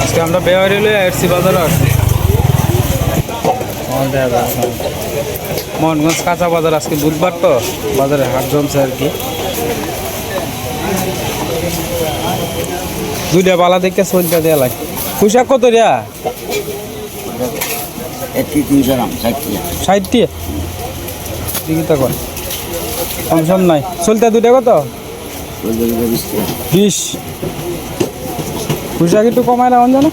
আজকে আমরা বেহারি লই আসছি বাজারে আসছি মোহনগঞ্জ কাঁচা বাজার আজকে বুধবার তো বাজারে হাট জমছে আর কি। দুইটা বালা দেখে চলতে দেওয়া লাগে। পোশাক কত রিয়া তিনশো গ্রাম ষাটটি ষাটটি সম নাই। চলতে দুইটা কত? বিশ। পোশাক একটু কমায় না জানো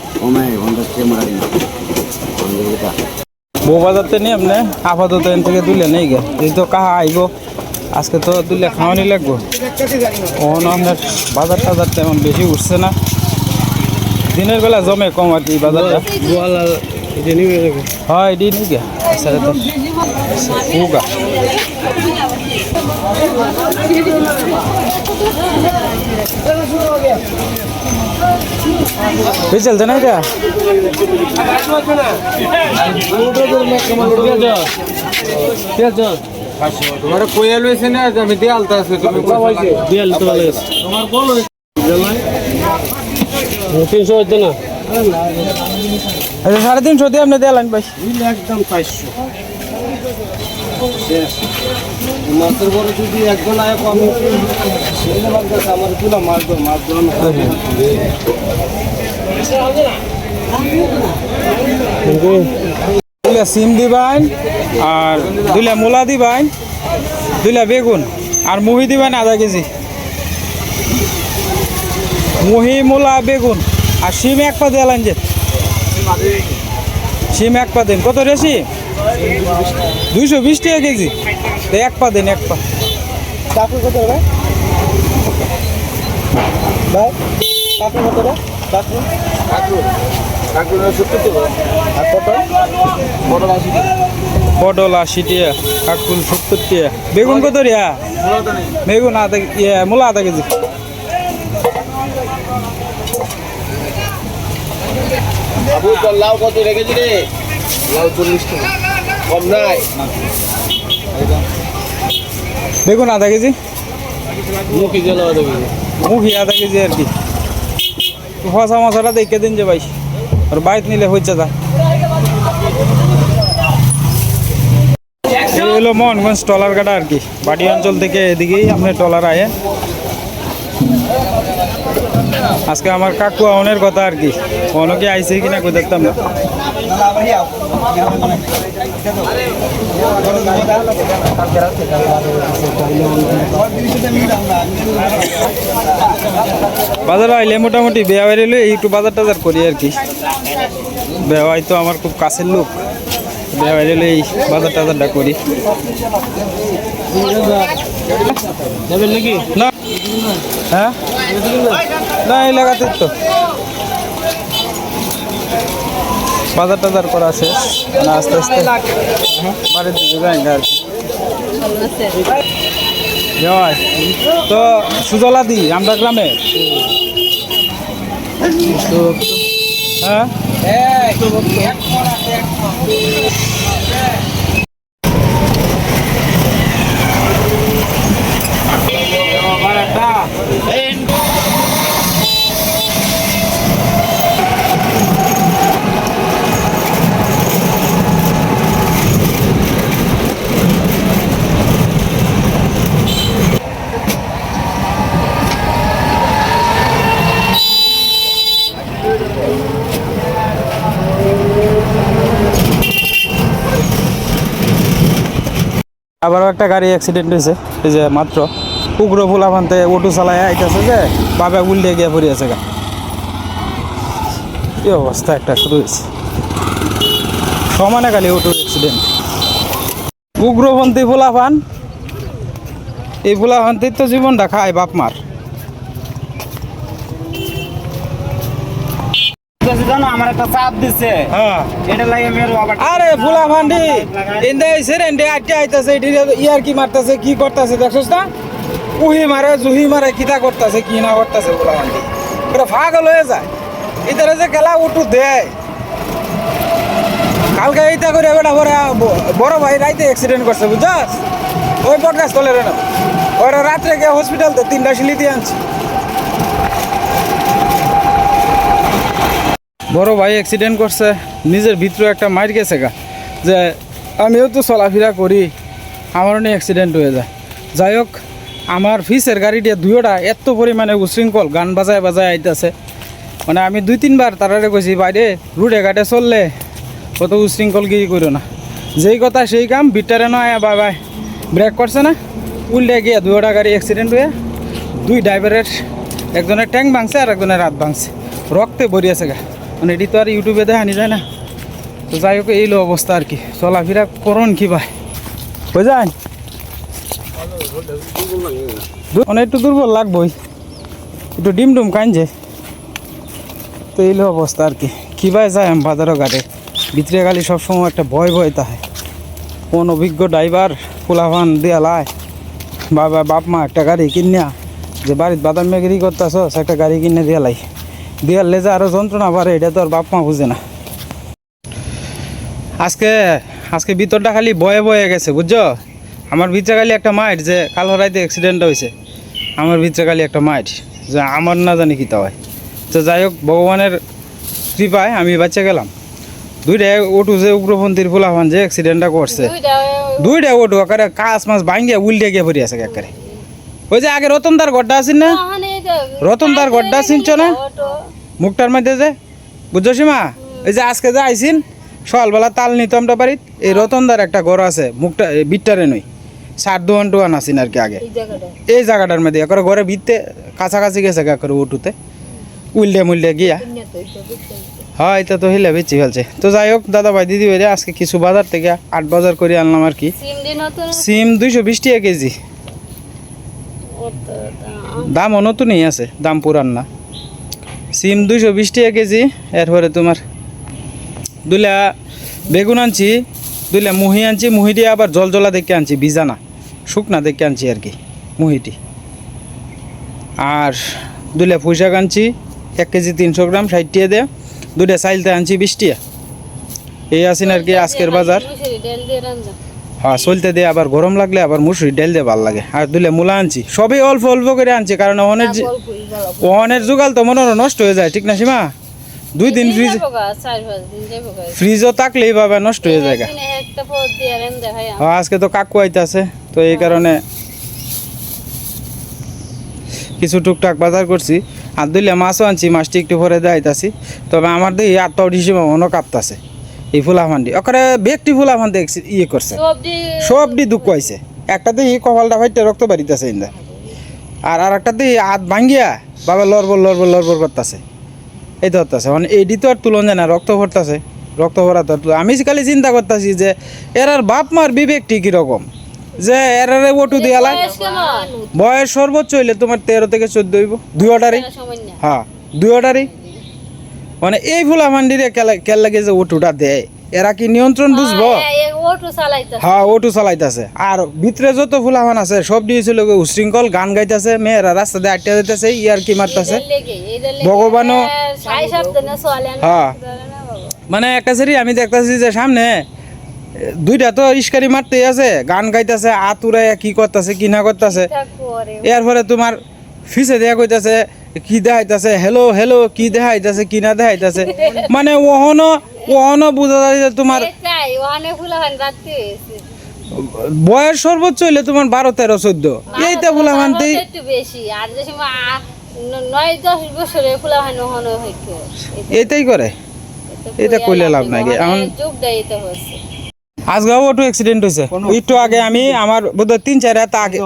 বউ বাজারতে নিয়ে আপনি আপাতত এন থেকে তুলে নেই গে। এই তো কাহা আইব? আজকে তো তুলে খাওয়ানি লাগবো। ওন আপনার বাজার টাজার তেমন বেশি উঠছে না। দিনের বেলা জমে কম আর কি বাজারটা। হয় এটি গে। সাড়ে দশ উগা। এই চলছে না এটা? তোমার কোয়েল হয়েছে না আমি দেয়ালতে আছে তুমি তিনশো হচ্ছে না? আচ্ছা সাড়ে তিনশো দিয়ে আপনি দিলেন ভাই একদম চারশো মাছের বড় যদি একজন আয় আমি আমার তুলা মাছ মাছ দুইলা সিম দিবেন আর দুইলা মূলা দিবেন দুইলা বেগুন আর মুহি দিবেন আধা কেজি। মুহি মূলা বেগুন। আর সিম এক পা দিলেন যে। সিম এক পা দিন। কত রেসি দুইশো বিশ টাকা কেজি। এক পা দিন এক পা। কাকু কত রে? ভাই কাকু কত রে? আর কত বড় বাসি পটল? আশি টাকা। কাকুল সত্তর টাকা। বেগুন কত রিয়া বেগুন আধা ইয়ে মূলা আধা কেজি। আবু তোর লাউ কত রেখেছি রে? লাউ চল্লিশ টাকা। কম নাই। বেগুন আধা কেজি। মুখি গেল দেখি মুখি আধা কেজি আর কি। ফসা মশাটা দেখে দিন যে ভাই। আর বাইত নিলে হচ্ছে তা। এই হলো মোহনগঞ্জ টলার কাটা আর কি। বাটি অঞ্চল থেকে এদিকেই আপনি টলার আয়ে। আজকে আমার কাকু আউনের কথা আর কি। কোনো কি আইসে কিনা কই দেখতাম না। বাজার আইলে মোটামুটি বেয়া বেরিয়ে একটু বাজার টাজার করি আর কি। বেওয়াই তো আমার খুব কাছের লোক। বেয়া বেরিয়ে এই বাজার টাজারটা করি। না। হ্যাঁ? না এলাকাতে তো। বাজার টাজার করা শেষ না, আস্তে আস্তে। বাড়ির দিকে যাই আর জয়। আমরা গ্রামে। হ্যাঁ? আবারও একটা গাড়ি অ্যাক্সিডেন্ট হয়েছে। এই যে মাত্র উগ্র ফুলা ভানতে অটো চালায় আইতেছে যে, বাবা উল্টে গিয়ে পড়ে আছে গা। কি অবস্থা একটা শুরু হয়েছে। সমানে খালি অটো অ্যাক্সিডেন্ট উগ্রপন্থী ফুলা ফান এই ফুলা ফান্তির তো জীবনটা খায় বাপ মার। জানো আমার একটা চাপ দিচ্ছে হ্যাঁ। এটা লাগে মেরো আবার আরে ফুলা ফান্ডি এন্দে আইছে রে এন্দে আটকে আইতাছে এটি ইয়ার কি মারতাছে কি করতাছে দেখছস না? উহি মারে জুহি মারে কিতা করতাছে কি না করতাছে পাগল হয়ে যায়। যে খেলা উঠু দেয়। কালকে এইটা করে বেটা বড় বড় ভাই রাইতে অ্যাক্সিডেন্ট করছে বুঝছস? ওই তলে রে না ওরা রাত্রে গিয়ে হসপিটাল তো তিনটা শিলি দিয়ে আনছি। বড় ভাই অ্যাক্সিডেন্ট করছে, নিজের ভিতরে একটা মার গেছে গা। যে আমিও তো চলাফেরা করি, আমারও নিয়ে অ্যাক্সিডেন্ট হয়ে যায়। যাই হোক, আমার ফিসের গাড়িটা দুয়োটা এত পরিমাণে উশৃঙ্খল, গান বাজায় বাজায় আইতেছে। মানে আমি দুই তিনবার তারারে কইছি, বাইরে রুটে ঘাটে চললে কত উশৃঙ্খল কি করো না। যেই কথা সেই কাম বিটারে নয় বাই বাই ব্রেক করছে না, উল্টে গিয়ে দুয়োটা গাড়ি অ্যাক্সিডেন্ট হয়ে দুই ড্রাইভারের একজনের ট্যাঙ্ক ভাঙছে আর একজনের রাত ভাঙছে। রক্তে ভরিয়েছে গা। মানে এটি তো আর ইউটিউবে দেখানি যায় না। তো যাই হোক, এই লো অবস্থা আর কি। চলাফেরা করুন কি ভাই। বুঝান অনেক একটু দুর্বল লাগবই। একটু ডিম ডুম কানছে তো এই লো অবস্থা আর কি। কী ভাই যায় আমি বাজারও ঘাটে। ভিতরে গালি সবসময় একটা ভয় ভয় তাহে কোন অভিজ্ঞ ড্রাইভার ফুলাফান দিয়া লাই। বাবা, বাপ মা একটা গাড়ি কিনিয়া যে বাড়িতে বাদাম মেগিরি করতেছ একটা গাড়ি কিনে দিয়া লাই। দিয়ার লেজা আরও যন্ত্রণা পারে এটা তো আর বাপ মা বুঝে না। আজকে আজকে ভিতরটা খালি বয়ে বয়ে গেছে বুঝছ? আমার ভিতরে খালি একটা মাইট যে কাল রাইতে অ্যাক্সিডেন্ট হয়েছে। আমার ভিতরে খালি একটা মাইট যে আমার না জানি কী তা হয়। তো যাই হোক ভগবানের কৃপায় আমি বাচ্চা গেলাম। দুইটা ওটু যে উগ্রপন্থীর ফুলাফান যে অ্যাক্সিডেন্টটা করছে। দুইটা ওটু একারে কাজ মাছ ভাঙ্গিয়া উল্টে গিয়ে পড়ি আছে একারে ওই যে আগে রতনদার গড্ডা আছেন না? রতনদার গড্ডা চিনছ না মুখটার মধ্যে যে বুঝছ সীমা? এই যে আজকে যে আইসিন সকালবেলা তাল নিতাম টা বাড়িত এই রতনদার একটা ঘর আছে মুখটা বিটটারে নই সার দোয়ান টোয়ান আছেন আর কি আগে। এই জায়গাটার মধ্যে একরে ঘরে ভিততে কাছাকাছি গেছে গা করে উঠুতে উল্টে মুল্টে গিয়া। হয় এটা তো হিলে বেচি ফেলছে। তো যাই হোক দাদা ভাই দিদি ভাই আজকে কিছু বাজার থেকে আট বাজার করে আনলাম আর কি। সিম দুইশো বিশ টাকা কেজি। দামও নতুনই আছে দাম পুরান না। সিম দুইশো বিশ টাকা কেজি এরপরে তোমার দুইলা বেগুন আনছি দুইলা মুহি আনছি মুহিটি আবার জল জলা দেখে আনছি বিজানা শুকনা দেখে আনছি আর কি মুহিটি আর দুইলা পুঁইশাক আনছি এক কেজি তিনশো গ্রাম ষাট টাকা দেয়া দুইটা চাইলতে আনছি বিশ টাকা এই আছেন আর কি আজকের বাজার হ্যাঁ চলতে দিয়ে আবার গরম লাগলে আবার মুসুরি ডেল দিয়ে ভালো লাগে। আর দুলে মূলা আনছি। সবই অল্প অল্প করে আনছি কারণ ওহনের ওহনের যুগাল তো মনে নষ্ট হয়ে যায় ঠিক না সীমা? দুই দিন ফ্রিজ ফ্রিজও থাকলে এইভাবে নষ্ট হয়ে যায়। হ্যাঁ আজকে তো কাকু আইতাছে তো এই কারণে কিছু টুকটাক বাজার করছি। আর দুইলে মাছও আনছি মাছটি একটু পরে দেখাইতাছি তবে আমার দেখি আটটাও হিসেবে মনে কাঁপতাছে। এই ফুলাফান্ডি ওখানে ব্যক্তি ফুলাফান দেখছি ইয়ে করছে। সব দি দুঃখ হয়েছে একটা দিয়ে কপালটা ফাইটে রক্ত বাড়িতেছে ইন্দা আর আর একটা দিয়ে হাত ভাঙ্গিয়া বাবা লড়বর লড়বর লড়বর করতেছে। এই তো হতেছে মানে এইটি তো আর তুলন যায় না রক্ত ভরতেছে রক্ত ভরা তো আমি খালি চিন্তা করতেছি যে এরার বাপ মার বিবেকটি কীরকম? যে এরারে ওটু দিয়া লাগ বয়স সর্বোচ্চ হইলে তোমার তেরো থেকে চোদ্দ হইব। দুইটারই হ্যাঁ দুইটারই মানে এই ফুলা মান্ডিরে কেল লাগে যে ওটুটা দেয় এরা কি নিয়ন্ত্রণ বুঝব? হ্যাঁ ওটু চালাইতেছে। আর ভিতরে যত ফুলাফান আছে সব দিয়েছিল উশৃঙ্খল গান গাইতেছে মেয়েরা রাস্তা দিয়ে আটটা দিতেছে ইয়ার কি মারতেছে? ভগবানও হ্যাঁ। মানে একটা সেরি আমি দেখতেছি যে সামনে দুইটা তো ইস্কারি মারতেই আছে গান গাইতেছে আতুরাইয়া কি করতেছে কি না করতেছে। এরপরে তোমার ফিসে দেয়া কইতাছে কি দেখাইতাছে? হ্যালো হ্যালো কি দেখাইতাছে কি না দেখাইতাছে? মানে ওহনো ওহনো বোঝা যায় যে তোমার বয়স সর্বোচ্চ হইলে তোমার বারো তেরো চোদ্দ। এইটা বলা মানতেই একটু বেশি আর যে সময় আ- ন- নয় দশ বছরে ফুলা নহনো হইতো। এইটাই করে। এটা কইলে লাভ নাই। এখন- আজগাও একটু অ্যাক্সিডেন্ট হয়েছে একটু আগে আমি আমার বোধহয় তিন চার রাত আগে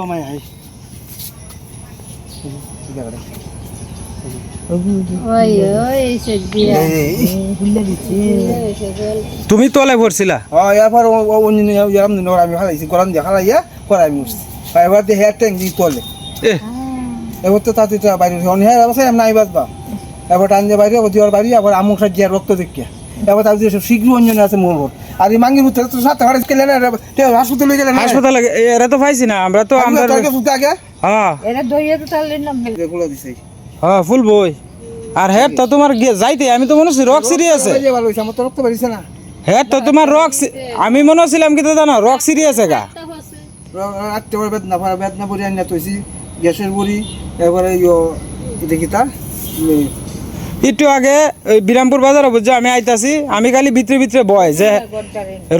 তুমি তলে পড়ছিলা হ্যাঁ এরপর অন্য এরম দিন আমি খালাইছি গরম দিয়ে খালাইয়া করাই মুছছি এবার দিয়ে হেয়ার ট্যাঙ্ক দিয়ে তোলে। এ এবার তো তাতে বাইরে অন্য হেয়ার অবস্থায় আমি নাই বাঁচবা। এবার টান দিয়ে বাইরে এবার দিওয়ার বাইরে আবার আমুক সার দিয়ে রক্ত দেখিয়া। এবার তার দিয়ে শীঘ্র অঞ্জন আছে মোর মোর আর এই মাঙ্গির ভিতরে তো সাথে হারে গেলে না হাসপাতালে গেলে না হাসপাতালে এরা তো পাইছি না আমরা তো আমরা আমরা আগে। হ্যাঁ। এরা দইয়ে তো তাহলে না এগুলো দিছে। হ্যাঁ ফুল বই। আর হেড তো তোমার যাইতে আমি তো মনে হচ্ছি রক সিরি আছে। যে ভালো হয়েছে আমার তো রক্ত বেরিয়েছে না। হেড তো তোমার রক আমি মনে হচ্ছিলাম কি তো জানো রক সিরি আছে গা। রাত্রে করে বেদনা পড়া বেদনা পড়ি আনিয়া তৈছি গ্যাসের বড়ি এবারে ইয়ে দেখি তার একটু আগে ওই বিরামপুর বাজারে বুঝছ আমি আইতাছি আমি খালি ভিতরে ভিতরে বয় যে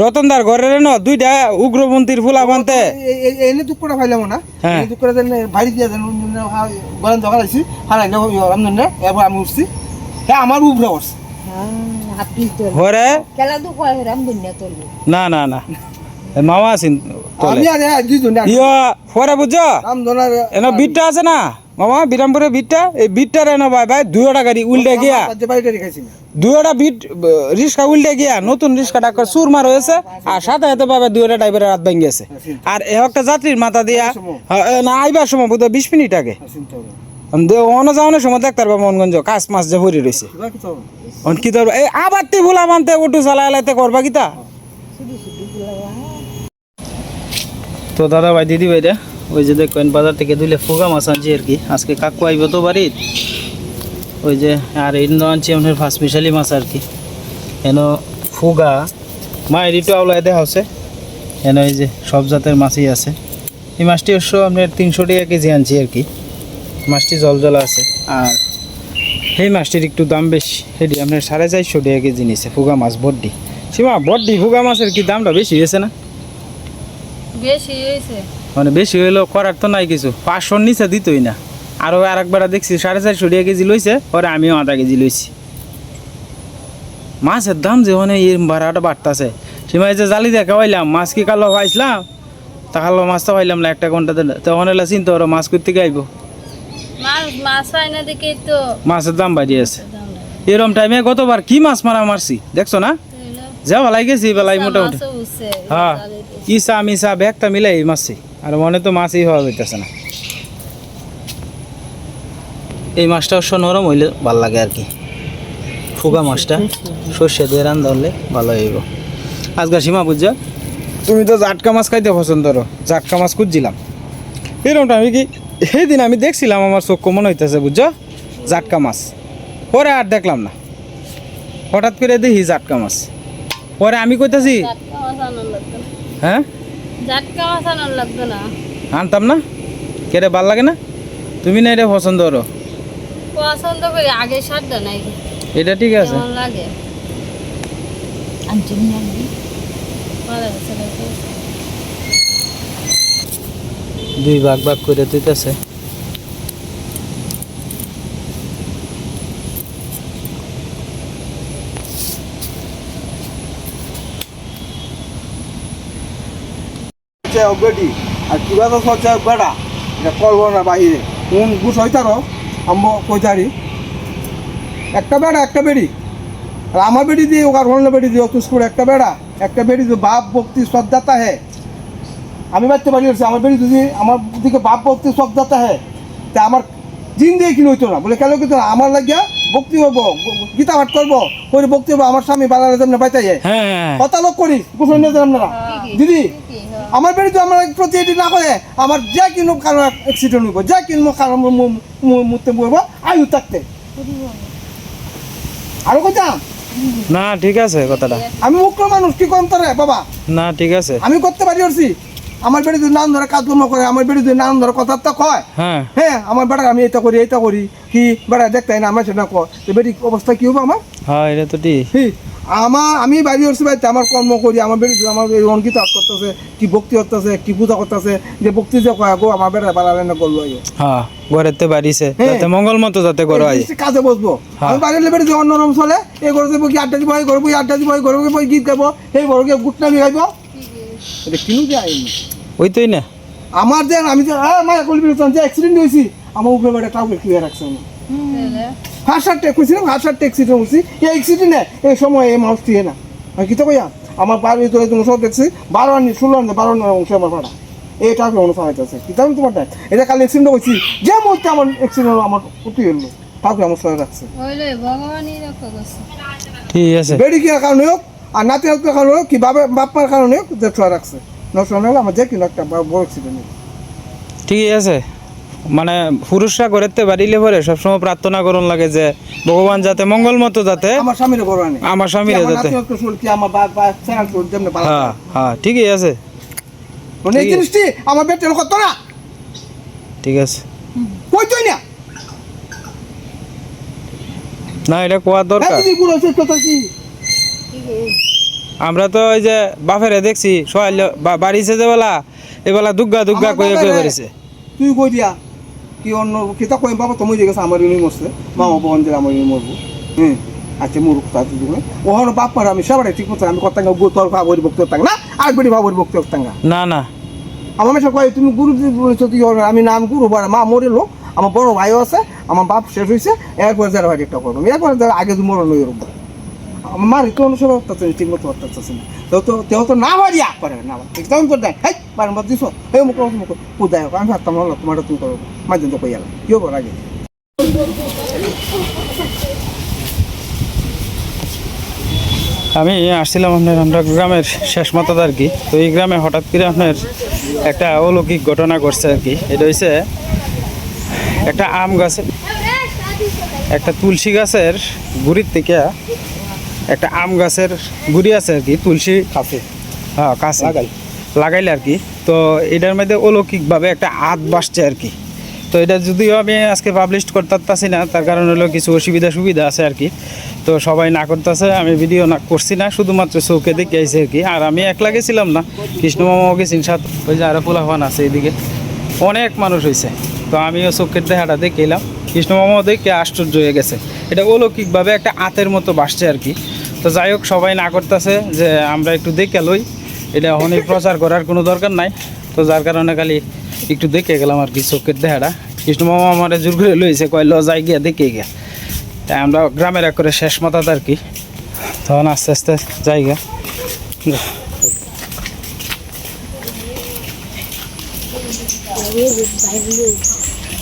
রতনদার ঘরের ন দুইটা উগ্রপন্থীর ফুলা বানতে। এনে দুঃখটা পাইলাম না। হ্যাঁ। এনে দুঃখটা দেন ভাই দিয়ে দেন গলান দোকান আইছি হারাইলে রামদন এবার আমি উঠছি। হ্যাঁ আমার কয় রাম দুনিয়া তোলবো না না না মামা আছেন ইয়া পরে বুঝছ? রামদন এন বিটটা আছে না? মামা বিরামপুরের বিটটা এই বিটটার এনে ভাই ভাই দুইটা গাড়ি উল্টে গিয়া। দুইটা বিট রিক্সা উল্টে গিয়া নতুন রিক্সা ডাক্তার সুরমার হয়েছে আর সাথে সাথে পাবে দুইটা ড্রাইভারের হাত ভেঙে গেছে আর এ একটা যাত্রীর মাথা দিয়া হ্যাঁ, না আইবার সময় বোধ বিশ মিনিট আগে। অন্য যাওয়ানোর সময় দেখতে পারব মনগঞ্জ কাজ মাছ যে ভরি রয়েছে কি তোর এই আবার তে ভুলা মানতে উঠু চালা এলাইতে করবা কিতা তো? দাদা ভাই দিদি ভাইরা ওই যে দেখবেন বাজার থেকে দুইলে ফুগা মাছ আনছি আর কি। আজকে কাকু আইব তো বাড়ির। ওই যে, আর ইন্দ আনছি আমাদের ফার্স্ট মিশালি মাছ আর কি। এন ফুগা। মায়ের একটু আওলায় দেখা হচ্ছে এন এই যে, সব জাতের মাছই আছে। এই মাছটি অবশ্য আপনার তিনশো টাকা কেজি আনছি আর কি। মাছটি জল জল আছে। আর সেই মাছটির একটু দাম বেশি। এটি আপনার সাড়ে চারশো টাকা কেজি নিছে ফুগা মাছ বড্ডি। সীমা, বড্ডি ফুগা মাছের কি দামটা বেশি হয়েছে না? বেশি হয়েছে। মানে বেশি হইলেও করার তো নাই কিছু। পাঁচশোর নিচে দিতই না। আরও আর একবার দেখছি সাড়ে চারশো টাকা কেজি লইছে পরে আমিও আধা কেজি লইছি। মাছের দাম যে মানে এই ভাড়াটা বাড়তাছে। সীমায় যে জালি দেখা পাইলাম মাছ কি কালো পাইছিলাম তা কালো মাছ তো পাইলাম না একটা ঘণ্টা ঘন্টাতে তখন এলা চিন্তা ওরা মাছ করতে গাইব মাছের দাম বাড়িয়ে আছে। এরম টাইমে গতবার কি মাছ মারা মারছি দেখছ না? যা ভালাই গেছি বেলাই মোটামুটি। হ্যাঁ। ইসা মিসা ব্যাগটা মিলাই মাছছি আর মনে তো মাছই হওয়া হইতেছে না। এই মাছটা অবশ্য নরম হইলে ভালো লাগে আর কি। ফুগা মাছটা সর্ষে দিয়ে রান্না হলে ভালো হইব। আজকাল সীমা বুঝছ? তুমি তো জাটকা মাছ খাইতে পছন্দ করো জাটকা মাছ খুঁজছিলাম। এরকমটা আমি কি সেদিন আমি দেখছিলাম আমার চোখ মনে হইতেছে বুঝছ? জাটকা মাছ। পরে আর দেখলাম না। হঠাৎ করে দেখি জাটকা মাছ। পরে আমি কইতাছি। হ্যাঁ? জাটকা মাছ আনার লাগতো না। আনতাম না? কেটে ভালো লাগে না? তুমি না এটা পছন্দ করো? পছন্দ করি আগে সারটা নাই। এটা ঠিক আছে। কেমন লাগে? আনছি না আপনি? ভালো লাগছে দুই ভাগ ভাগ করে দিতেছে। হচ্ছে অগ্রটি আর কিবা তো হচ্ছে বেড়া এটা করব না বাহিরে কোন গুছ হইতারো আম্ব কইতারি একটা বেড়া, একটা বেড়ি। আর আমার বেড়ি দিয়ে ওকার অন্য বেড়ি দিয়ে করে একটা বেড়া, একটা বেড়ি দিয়ে বাপ, ভক্তি শ্রদ্ধাতা হে আমি বাড়তে পারি আমার বেড়ি যদি আমার দিকে বাপ, ভক্তি শ্রদ্ধাতা হে তা আমার দিন দিয়ে কিনে হইতো না? বলে কেন কিন্তু আমার লাগিয়া ভক্তি হব গীতা পাঠ করব করে ভক্তি হব আমার স্বামী বালারে যেমন পাইতাই হ্যাঁ। হ্যাঁ কথা লোক করি কুশল নিয়ে যান আপনারা। দিদি আমার বাড়িতে আমার প্রতি এটি না করে আমার যা কিনো কারণ অ্যাক্সিডেন্ট হইব যা কিনবো কারণ মরতে বলব আয়ু থাকতে। আরও কইতাম না ঠিক আছে কথাটা। আমি মুখ্য মানুষ কি কম তোরে বাবা? না ঠিক আছে। আমি করতে পারি ওরছি আমার বেড়ি যদি নান ধরে কাজকর্ম করে আমার বেড়ি যদি নান ধরে কথা তো কয়? হ্যাঁ। হ্যাঁ আমার বেড়া আমি এটা করি এটা করি। কি বেড়া দেখতে না আমার সেটা কয়। তো বেড়ি অবস্থা কি হবে আমার? হ্যাঁ এটা তো ঠিক। আমার আমি বাড়ি হচ্ছে বাড়িতে আমার কর্ম করি আমার বেড়ি আমার এই অঙ্কিত করতেছে কি ভক্তি করতেছে কি পূজা করতেছে। যে ভক্তি যে কয় গো আমার বেড়া বাড়ালে না করল। হ্যাঁ ঘরেতে বাড়িছে হ্যাঁ। যাতে মঙ্গল মতো যাতে করো এই কাজে বসবো। হ্যাঁ। আমি বাড়ির বেড়ে যে অন্য রকম চলে এই দেবো কি আড্ডা দিব এই করব আড্ডা দিব এই করব বই গীত গাবো এই বড় গিয়ে গুট নামি গাইবো। এটা কিনু যে আইনি? ওই তোই না। আমার যে আমি যে মায়া কলবি যে অ্যাক্সিডেন্ট হয়েছি আমার উপরে বেড়ে টাউকে ক্লিয়ার রাখছে আমি তাইলে হাসার টেক হয়েছিলাম হাসার টেক অ্যাক্সিডেন্ট হয়েছি এই অ্যাক্সিডেন্টে এই সময় এই মানুষ দিয়ে না। আমি কি তো কইয়া আমার বাড়ি তো তুমি সব দেখছি বারো আনি ষোলো আনি বারো আনি অংশ আমার ভাড়া। এই টাকা অনুসার হইতেছে কি জানি তোমার দেখ এটা কাল অ্যাক্সিডেন্ট হয়েছি যে মুহূর্তে আমার অ্যাক্সিডেন্ট আমার ক্ষতি হলো তাকে আমার সহায় রাখছে ঠিক আছে। বেড়ি কিনার কারণে হোক আর নাতি হাতের কারণে কি বাবা বাপ্পার কারণে হোক যে রাখছে। নষ্ট হলে আমার যে কিনা একটা বড় অ্যাক্সিডেন্ট ঠিক আছে। মানে পুরুষরা ঘরেতে বাড়িলে পরে সবসময় প্রার্থনা করুন লাগে যে ভগবান যাতে মঙ্গল মতো যাতে আমার স্বামীর বড় আনে আমার স্বামীর যাতে আমার হ্যাঁ হ্যাঁ ঠিকই আছে। মানে এই। জিনিসটি আমার বেটের কত না। ঠিক আছে। কইতই না? না এটা এই দরকার আমরা তো ওই যে বাফেরে দেখছি সবাই লো- বা- বাড়িছে যে বেলা এবেলা দুগ্গা দুগ্গা কয়ে কয়ে বেড়েছে। তুই কই দিয়া? কি অন্য কিতা কই বাবা তুমি যে গেছে আমার ইনি মরছে। মামা বোন যে আমার ইনি মরবো। হুম আচ্ছা মুরুখ তাতে দুগুলো ওহন বাপ মার আমি সবাই ঠিক মতো আমি কর্তাঙ্গা গু তোর ভাবরি বক্তব্য তাঙ্গা না আর বেটি ভাবরি বক্তব্য তাঙ্গা না না। আমার মেশা কয় তুমি গুরু যদি আমি নাম গুরু বড় মা মরে মরিল আমার বড় ভাইও আছে আমার বাপ শেষ হয়েছে এরপর যারা ভাই একটা করব। এরপর যারা আগে তো মরণ হয়ে আমার মার একটু অনুসরণ করতে ঠিক মতো করতে না। তো তো, তেও তো না ভারি আগ করে, না একদম তো দেয়। হ্যাঁ বারবার দিস এই মুখ মুখ। উদয় হোক, আমি ভাবতাম হলো তোমার তুমি করব মাঝে তো কই গেলাম কি হব আগে? আমি আসছিলাম আপনার আমরা গ্রামের শেষ মাথাত আর কি। তো এই গ্রামে হঠাৎ করে আপনার একটা অলৌকিক ঘটনা ঘটছে আর কি। এটা হচ্ছে একটা আম গাছের, একটা তুলসী গাছের গুড়ির থেকে একটা আম গাছের গুড়ি আছে আর কি তুলসী কাছে। হ্যাঁ কাছে। লাগাই। লাগাইলে আর কি। তো এটার মধ্যে অলৌকিকভাবে একটা আত বাসছে আর কি। তো এটা যদিও আমি আজকে পাবলিশ করতে পারতাছি না তার কারণ হলো কিছু অসুবিধা সুবিধা আছে আর কি। তো সবাই না করতেছে আমি ভিডিও না করছি না শুধুমাত্র চৌকে দেখে আইছি আর কি। আর আমি একলা গেছিলাম না কৃষ্ণ মামাও গেছেন সাথে ওই যে আরও পোলাফান আছে এইদিকে অনেক মানুষ হয়েছে তো আমিও চোখের দেখাটা দেখে এলাম। কৃষ্ণ মামাও দেখে আশ্চর্য হয়ে গেছে। এটা অলৌকিকভাবে একটা আতের মতো বাসছে আর কি। তো যাই হোক, সবাই না করতেছে যে আমরা একটু দেখে লই। এটা অনেক প্রচার করার কোনো দরকার নাই। তো যার কারণে খালি একটু দেখে গেলাম আর কি চোখের দেখাটা কৃষ্ণ মামা আমার জোর করে লইছে, কয়, ল, যাই গিয়া, দেখে গিয়া। তাই আমরা গ্রামের এক করে শেষ মাথাত আর কি। তখন আস্তে আস্তে যাই গা Thank জায়গা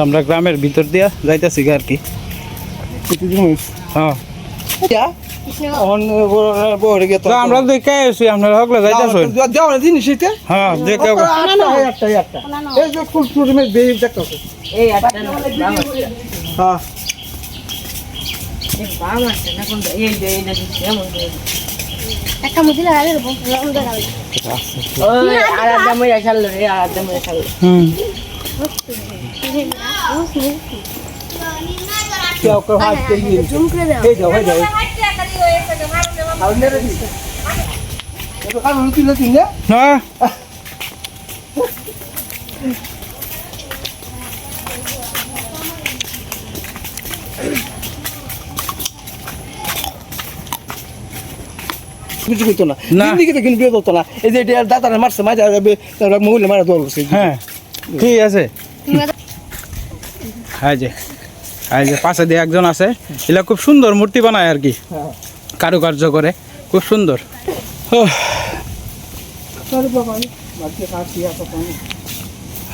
আমরা গ্রামের ভিতর দিয়া যাইতেছি আর কি। কিছু জিনিস হ্যাঁ আমরা দেখে আসছি আপনারা হকলে যাইতেছেন? জিনিস হ্যাঁ দেখে হ্যাঁ। একটা ওই আর আছাল রে আর আছাল হুম। क्या कर हाथ के लिए জুম করে দাও এই যাও এই যাও আর মেরে দিছে তো কাল লুটি লুটি না না কিছু কইতো না না। দিন দিকে কিন্তু বিয়ে করতো না এই যে এটা দাদারা মারছে মাঝে আর মহিলা মারা দল করছে হ্যাঁ ঠিক আছে হ্যাঁ যে হ্যাঁ যে পাশে দিয়ে একজন আছে। এগুলা খুব সুন্দর মূর্তি বানায় আর কি। হ্যাঁ। কারুকার্য করে খুব সুন্দর। পানি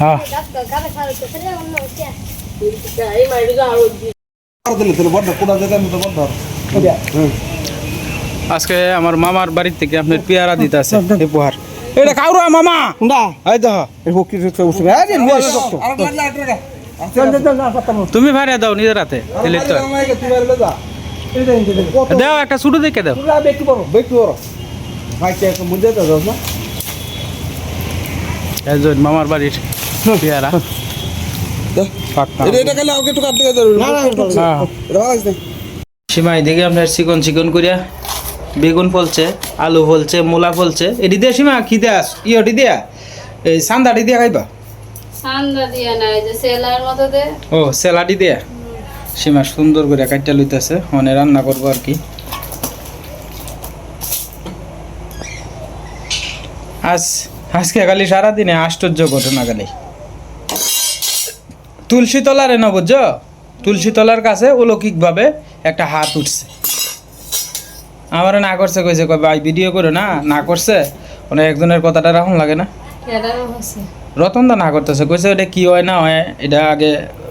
হ্যাঁ। আজকে আমার মামার বাড়ির থেকে আপনার পেয়ারা দিতে আছে উপহার এটা কাউরা মামা? না। এই তো। তুমি ভাড়া দাও নিজের হাতে দাও একটা ছুটো দেখে দাও। পুরা বেটু বড় বেটু বড় ভাই কে মুদে তো দাও না একজন মামার বাড়ির পেয়ারা হ্যাঁ। সীমাই দেখে আপনার চিকন চিকন করিয়া বেগুন ফলছে আলু ফলছে মূলা ফলছে। এটি দিয়ে সীমা কি দেয়া? ইয়টি দিয়া? এই সান্দাটি দিয়া খাইবা। সান্দা দিয়া নাই যে সেলার মতো দে। ও স্যালাডি দিয়া? সীমা সুন্দর করে কাটটা লইতেছে রান্না করব আর কি। আজ আজকে খালি সারাদিনে আশ্চর্য ঘটনা খালি। তুলসী তলারে না বুঝছ? তুলসী তলার কাছে অলৌকিকভাবে একটা হাত উঠছে। আমার না করছে কইছে কই ভাই ভিডিও করে না না করছে? মানে একজনের কথাটা রাখুন লাগে না। কেডারও রতন দা না করতেছে কইছে এটা কি হয় না হয়? এটা আগে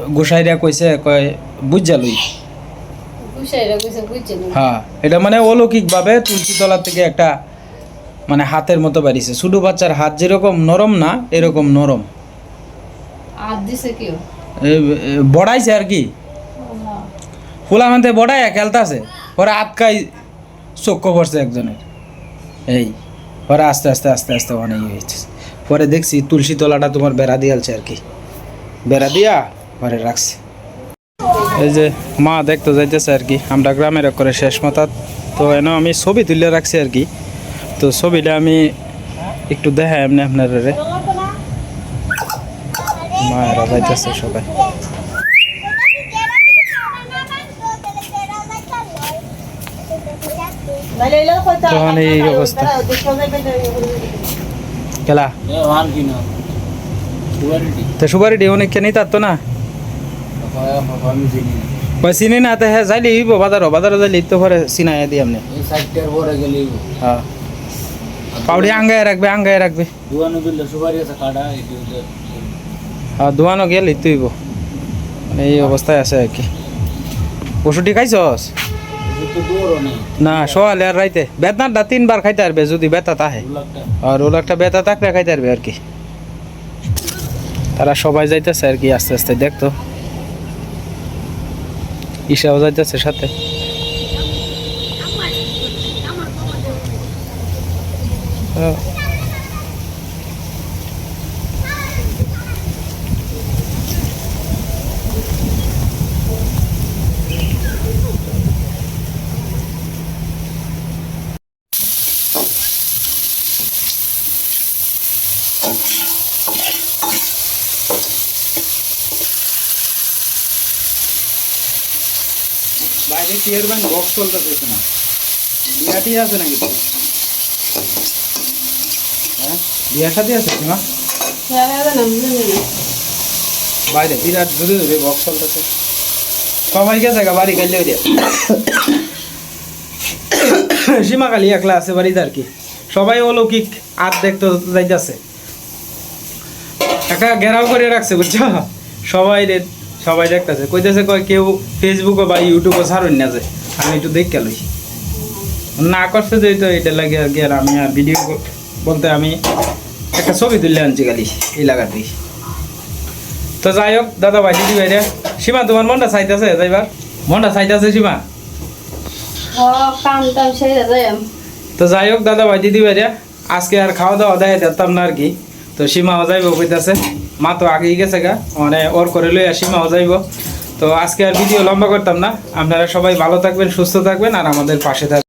গোসাইরা কইছে কয় বুঝা লই হ্যাঁ এটা মানে অলৌকিকভাবে তুলসী তলা থেকে একটা মানে হাতের মতো বাড়িছে ছোটো বাচ্চার হাত যেরকম নরম না এরকম নরম। বড়াইছে আর কি। ফুলা মানতে বড়াইয়া খেলতাছে পরে আটকাই চক্ষ পড়ছে একজনের। এই পরে আস্তে আস্তে আস্তে আস্তে অনেক হয়েছে পরে দেখছি তুলসী তলাটা তোমার বেড়া দিয়ালছে আর কি। বেড়া দিয়া পরে রাখছে। এই যে মা দেখতে যাইতেছে আর কি আমরা গ্রামের করে শেষ মাথাত তো এনে আমি ছবি তুলে রাখছি আর কি। তো ছবিটা আমি একটু দেখাই এমনি আপনারা মায়েরা যাইতেছে সবাই। তখন এই অবস্থা। খেলা? তো সুপারি ডি অনেক কেনি তার না? চিনি না। তো হ্যাঁ যাইলি বাজার বাজারে যাইলি তো পরে চিনাই দিই আপনি হ্যাঁ পাউডি আঙ্গায় রাখবে আঙ্গায় রাখবে। হ্যাঁ দোয়ানো গেল তুইব মানে এই অবস্থায় আছে আর কি। ওষুধটি খাইছস? না সকালে আর রাইতে। বেতনাটা তিনবার খাইতে পারবে যদি বেতা তাহে আর ওর একটা বেতা থাকলে খাইতে পারবে আর কি। তারা সবাই যাইতেছে আর কি আস্তে আস্তে দেখতো। ঈশাও যাইতেছে সাথে। আহ, ক্লিয়ার ব্যান্ড বক্স চলতেছে না। বিয়াটি আছে নাকি? হ্যাঁ? বিয়ার সাথে আছে না বাইরে বিরাট ধরে ধরে বক্স চলতেছে সবাই গেছে গা বাড়ি গেলে ওই সীমা কালী একলা আছে বাড়িতে আর কি। সবাই অলৌকিক আর দেখতে যাইতেছে। একা ঘেরাও করে রাখছে বুঝছ? সবাই রে সবাই দেখতেছে। কইতেছে কয় কেউ ফেসবুকে বা ইউটিউবে ছাড়ুন না যে আমি একটু দেখে লই। না করছে যে তো এটা লাগে আর কি আর আমি আর ভিডিও বলতে আমি একটা ছবি তুলে আনছি খালি এই লাগাতেই। তো যাই হোক দাদা ভাই দিদি ভাই রে সীমা তোমার মনটা চাইতেছে? যাইবার মনটা চাইতেছে সীমা? তো যাই হোক দাদা ভাই দিদি ভাইরা আজকে আর খাওয়া দাওয়া দেয় যেতাম না আর কি। তো সীমাও যাইব কইতাছে। মা তো আগেই গেছে গা মানে ওর করে লই আসি, মাও যাইব। তো আজকে আর ভিডিও লম্বা করতাম না। আপনারা সবাই ভালো থাকবেন, সুস্থ থাকবেন, আর আমাদের পাশে থাকবেন।